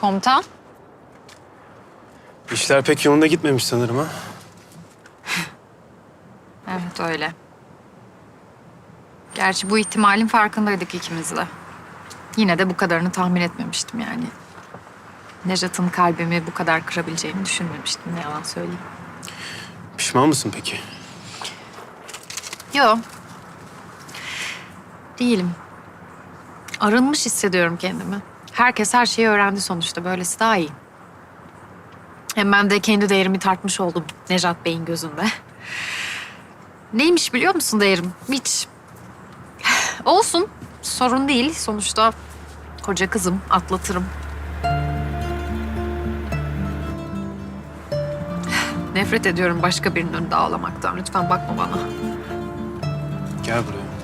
Komutan. İşler pek yolunda gitmemiş sanırım ha. evet öyle. Gerçi bu ihtimalin farkındaydık ikimiz de. Yine de bu kadarını tahmin etmemiştim yani. Nejat'ın kalbimi bu kadar kırabileceğini düşünmemiştim ne yalan söyleyeyim. Pişman mısın peki? Yok. Değilim. Arınmış hissediyorum kendimi. Herkes her şeyi öğrendi sonuçta. Böylesi daha iyi. Hem ben de kendi değerimi tartmış oldum Nejat Bey'in gözünde. Neymiş biliyor musun değerim? Hiç. Olsun. Sorun değil. Sonuçta koca kızım. Atlatırım. Nefret ediyorum başka birinin önünde ağlamaktan. Lütfen bakma bana. Gel buraya.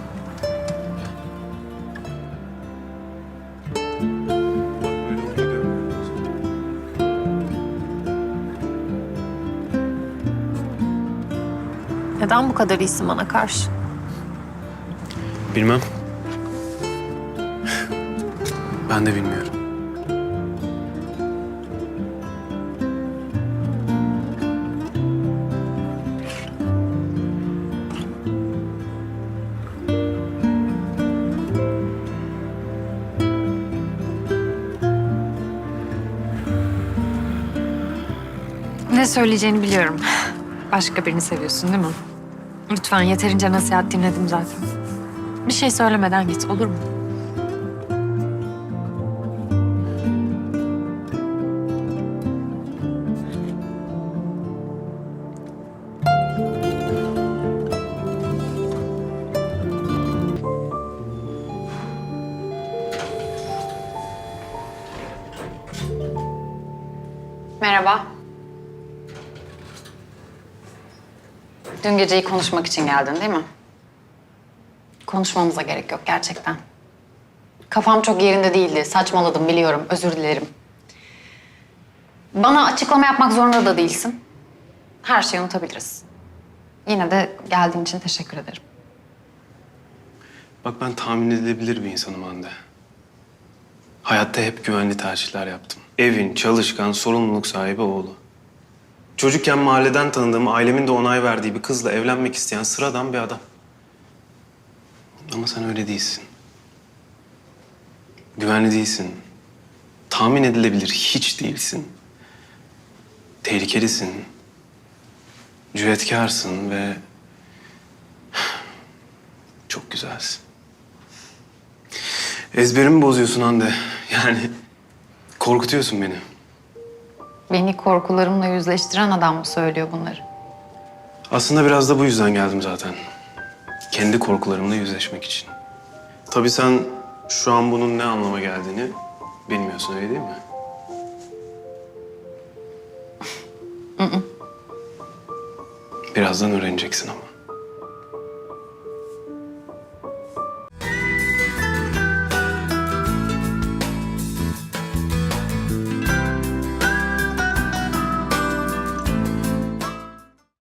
Neden bu kadar iyisin bana karşı? Bilmem. Ben de bilmiyorum. Ne söyleyeceğini biliyorum. Başka birini seviyorsun değil mi? Lütfen yeterince nasihat dinledim zaten. Bir şey söylemeden git olur mu? Merhaba. Dün geceyi konuşmak için geldin değil mi? Konuşmamıza gerek yok gerçekten. Kafam çok yerinde değildi. Saçmaladım biliyorum. Özür dilerim. Bana açıklama yapmak zorunda da değilsin. Her şeyi unutabiliriz. Yine de geldiğin için teşekkür ederim. Bak ben tahmin edilebilir bir insanım Hande. Hayatta hep güvenli tercihler yaptım. Evin, çalışkan, sorumluluk sahibi oğlu. Çocukken mahalleden tanıdığım, ailemin de onay verdiği bir kızla evlenmek isteyen sıradan bir adam. Ama sen öyle değilsin. Güvenli değilsin. Tahmin edilebilir hiç değilsin. Tehlikelisin. Cüretkarsın ve çok güzelsin. Ezberimi bozuyorsun Hande. Yani korkutuyorsun beni. Beni korkularımla yüzleştiren adam mı söylüyor bunları? Aslında biraz da bu yüzden geldim zaten. Kendi korkularımla yüzleşmek için. Tabii sen şu an bunun ne anlama geldiğini bilmiyorsun öyle değil mi? Birazdan öğreneceksin ama.